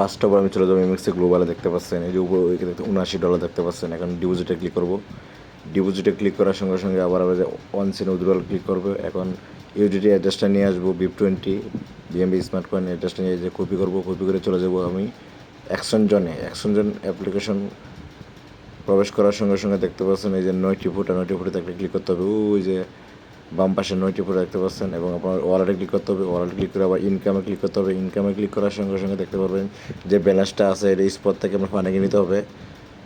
First over আমি চলে যাব এমএক্সি গ্লোবালে দেখতে পাচ্ছেন, এই যে উপর ওইকে দেখতে উনআশি ডলার দেখতে পাচ্ছেন, এখন ডিপোজিটে ক্লিক করব। ডিপোজিটে ক্লিক করার সঙ্গে সঙ্গে আবার আবার ওয়ান সিন উইথড্রল ক্লিক করব। এখন ইউডিটি অ্যাড্রেসটা নিয়ে আসব BEP twenty BNB smart coin অ্যাড্রেসটা নিয়ে যে কপি করব কপি করে চলে যাব আমি অ্যাকশন জনে অ্যাকশন জন অ্যাপ্লিকেশন প্রবেশ করার সঙ্গে সঙ্গে দেখতে পাচ্ছেন, এই যে নয়টি ফুটা, নয়টি ফুটে একটা ক্লিক করতে হবে। ওই যে বাম পাশে নয়টি ফুটে দেখতে পাচ্ছেন এবং আপনার ওয়ালেটে ক্লিক করতে হবে। ওয়ালেট ক্লিক করে আবার ইনকামে ক্লিক করতে হবে। ইনকামে ক্লিক করার সঙ্গে সঙ্গে দেখতে পারবেন যে ব্যালেন্সটা আছে এটা স্পট থেকে আপনার ফান্ডে নিতে হবে।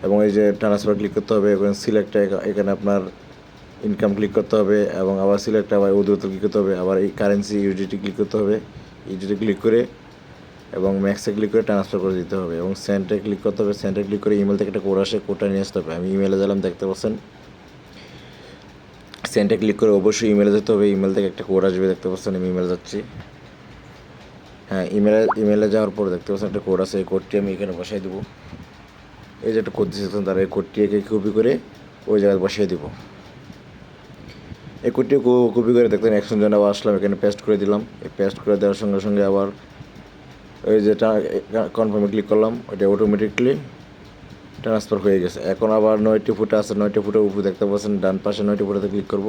এবং এই যে ট্রান্সফার ক্লিক করতে হবে, এবং সিলেক্ট এখানে আপনার ইনকাম ক্লিক করতে হবে এবং আবার সিলেক্ট আবার উদ্রত ক্লিক করতে হবে। আবার এই কারেন্সি ইউডিটি ক্লিক করতে হবে। ইউডিটি ক্লিক করে এবং ম্যাক্সে ক্লিক করে ট্রান্সফার করে দিতে হবে। এবং সেন্টে ক্লিক করতে হবে। সেন্টে ক্লিক করে ইমেল থেকে একটা কোড আসে কোডটা নিয়ে আসতে হবে। আমি ইমেলে গেলাম, দেখতে পাচ্ছেন। সেন্টে ক্লিক করে অবশ্যই ইমেলে যেতে হবে। ইমেল থেকে একটা কোড আসবে, দেখতে পাচ্ছেন আমি ইমেল যাচ্ছি। হ্যাঁ ইমেলে ইমেলে যাওয়ার পর দেখতে পাচ্ছেন একটা কোড আছে, এই কোডটি আমি এখানে বসাই দেবো। এই যে একটা কোড দিয়েছেন তারা, এই কোডটি একে কপি করে ওই জায়গায় বসিয়ে দেবো। এই কোডটি কপি করে দেখতেন একশো জন আবার আসলাম, এখানে পেস্ট করে দিলাম। এই পেস্ট করে দেওয়ার সঙ্গে সঙ্গে আবার ওই যেটা কনফার্মে ক্লিক করলাম, ওইটা অটোমেটিকলি ট্রান্সফার হয়ে গেছে। এখন আবার নয়টি ফুটে আছে, নয়টি ফুটের উপরে দেখতে পাচ্ছেন, ডান পাশে নয়টি ফুটাতে ক্লিক করব।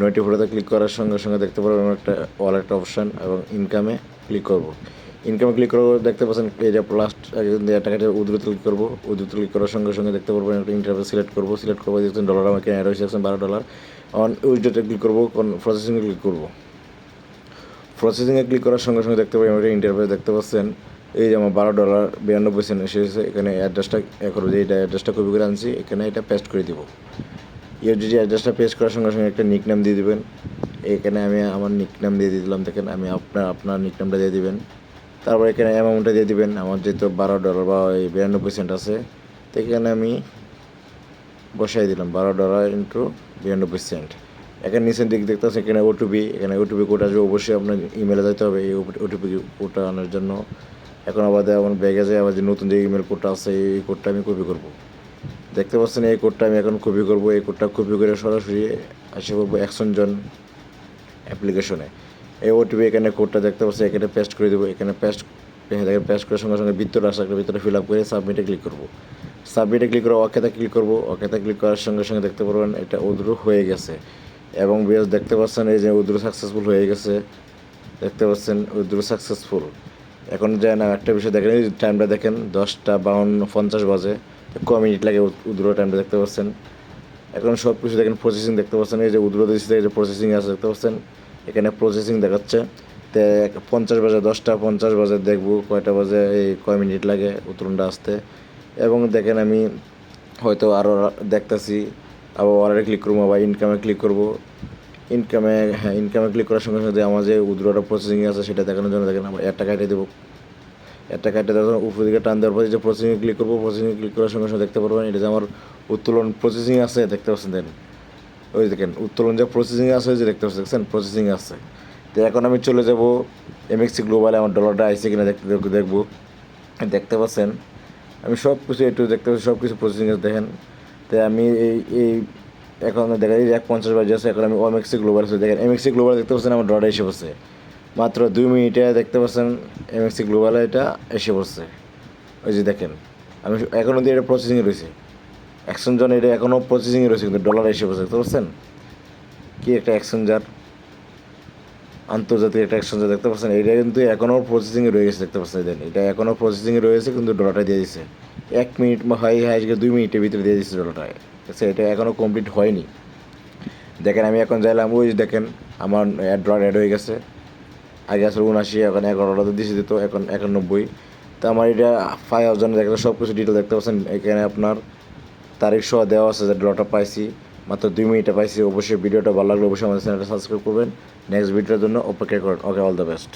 নয়টি ফুটাতে ক্লিক করার সঙ্গে সঙ্গে দেখতে পারবেন একটা ওয়ালেট অপশান এবং ইনকামে ক্লিক করব। ইনকামে ক্লিক করব দেখতে পাচ্ছেন এই যে লাস্ট টাকাটা উদ্রুত ক্লিক করব উদ্রুত ক্লিক করার সঙ্গে সঙ্গে দেখতে পারবেন একটা ইন্টারভিউ সিলেক্ট করব। সিলেক্ট করব, দেখছেন ডলার আমাকে অ্যাড হয়েছে বারো ডলার অন উইড্রোতে ক্লিক করব প্রসেসিংয়ে ক্লিক করব। প্রসেসিংয়ে ক্লিক করার সঙ্গে সঙ্গে দেখতে পাই একটা ইন্টারভিউ দেখতে পাচ্ছেন এই যে আমার বারো ডলার বিরানব্বই সেন্ট এসেছে এখানে অ্যাড্রেসটা করব যে এটা অ্যাড্রেসটা কপি করে আনছি, এখানে এটা পেস্ট করে দিব। ইউডিজি অ্যাড্রেসটা পেস্ট করার সঙ্গে সঙ্গে একটা নিক নাম দিয়ে দেবেন। এখানে আমি আমার নিক নাম দিয়ে দিলাম, দেখেন আমি আপনার আপনার নিক নামটা দিয়ে দিবেন। তারপর এখানে অ্যামাউন্টটা দিয়ে দিবেন, আমার যেহেতু বারো ডলার বা এই বিরানব্বই সেন্ট আছে, তো এখানে আমি বসাই দিলাম, বারো ডলার ইন্টু বিরানব্বই সেন্ট এখানে নিচের দিক দেখতে এখানে ওটিপি এখানে ওটিপি কোড আসবে, অবশ্যই আপনার ইমেলে যেতে হবে, এই ওটিপি কোডটা আনার জন্য। এখন আবার আমার ব্যাগে যায় আবার যে নতুন যে ইমেল কোডটা আছে, এই কোডটা আমি কপি করব। দেখতে পাচ্ছেন, এই কোডটা আমি এখন কপি করব, এই কোডটা কপি করে সরাসরি আসে করব একশন জন অ্যাপ্লিকেশনে এই ওটিপি এখানে কোডটা দেখতে পাচ্ছি এখানে পেস্ট করে দেবো, এখানে পেস্ট এখানে পেস্ট করার সঙ্গে সঙ্গে ভিতরে আসা ভিতরে ফিল আপ করে সাবমিটে ক্লিক করব। সাবমিটে ক্লিক করে ওকেতে ক্লিক করব ওকেতে ক্লিক করার সঙ্গে সঙ্গে দেখতে পারবেন এটা উদ্রু হয়ে গেছে। এবং বেশ দেখতে পাচ্ছেন, এই যে উদ্রু সাকসেসফুল হয়ে গেছে। দেখতে পাচ্ছেন, উদ্রু সাকসেসফুল এখন যায় না একটা বিষয় দেখেন, এই টাইমটা দেখেন, দশটা বাউন্ন, পঞ্চাশ বাজে। ক মিনিট লাগে উদ্রো টাইমটা দেখতে পাচ্ছেন। এখন সব কিছু দেখেন প্রসেসিং দেখতে পাচ্ছেন। এই যে উদ্রো দিচ্ছে এই যে প্রসেসিং আছে দেখতে পাচ্ছেন। এখানে প্রসেসিং দেখাচ্ছে। তে পঞ্চাশ বাজে, দশটা পঞ্চাশ বাজে দেখব, কয়টা বাজে, এই কয় মিনিট লাগে উত্তরণটা আসতে। এবং দেখেন আমি হয়তো আরও দেখতেছি, আবার ওয়ারে ক্লিক করব আবার ইনকামে ক্লিক করব। ইনকামে হ্যাঁ ইনকামে ক্লিক করার সঙ্গে সঙ্গে আমার যে উদ্রোটা প্রসেসিং আছে, সেটা দেখানোর জন্য দেখেন আমার একটা কাটে দেবো। একটা কাটে দেওয়ার উপর দিকে টান দেওয়ার পরে যে প্রসেসিংয়ে ক্লিক করব প্রসেসিংয়ে ক্লিক করার সঙ্গে সঙ্গে দেখতে পারবেন, এটা যে আমার উত্তোলন প্রসেসিং আছে, দেখতে পাচ্ছেন দেন ওই দেখেন, উত্তোলন যে প্রসেসিং আছে যে দেখতে পাচ্ছেন, দেখছেন? প্রসেসিং আছে। তো এখন আমি চলে যাব এমএক্সি গ্লোবালে আমার ডলারটা আইসে কিনা দেখতে দেখব দেখতে পাচ্ছেন? আমি সব কিছু একটু দেখতে পাচ্ছি সব কিছু প্রসেসিং আছে, দেখেন। তাই আমি এই এই এখন দেখা যায় এক পঞ্চাশ বাজে আছে এখন আমি ওএমএক্সি গ্লোবাল আছে দেখেন এমএক্সি গ্লোবাল দেখতে পাচ্ছেন আমার ডলার এসে পড়ছে মাত্র দুই মিনিটে দেখতে পাচ্ছেন এমএক্সি গ্লোবালে এটা এসে পড়ছে ওই যে দেখেন আমি এখনও দিয়ে এটা প্রসেসিংয়ে রয়েছে অ্যাকশন জন এটা এখনও প্রসেসিংয়ে রয়েছে কিন্তু ডলার এসে পড়ছে দেখতে পাচ্ছেন কি একটা অ্যাকশনজার আন্তর্জাতিক একটা অ্যাকশন অ্যাকশনজার দেখতে পাচ্ছেন এটা কিন্তু এখনও প্রসেসিংয়ে রয়ে গেছে দেখতে পাচ্ছেন দেন এটা এখনও প্রসেসিংয়ে রয়েছে কিন্তু ডলারটা দিয়ে দিচ্ছে এক মিনিট বা হাই হাই দুই মিনিটের ভিতরে দিয়ে দিচ্ছে ডলারটা আচ্ছা এটা এখনও কমপ্লিট হয়নি। দেখেন, আমি এখন যাইলাম, ওই দেখেন, আমার ডলার অ্যাড হয়ে গেছে। আগে আসলে উনআশি, এখন এগারো ডলার দিয়েছে দিত এখন একানব্বই। তো আমার এটা ফাইভ থাউজেন্ড দেখলে সব কিছু ডিটেল দেখতে পাচ্ছেন। এখানে আপনার তারিখ সহ দেওয়া আছে যে ড্রটা পাইছি। মাত্র দুই মিনিটে পাইছি। অবশ্যই ভিডিওটা ভালো লাগলে অবশ্যই আমাদের চ্যানেলটা সাবস্ক্রাইব করবেন। নেক্সট ভিডিওর জন্য অপেক্ষা করেন। Okay all the best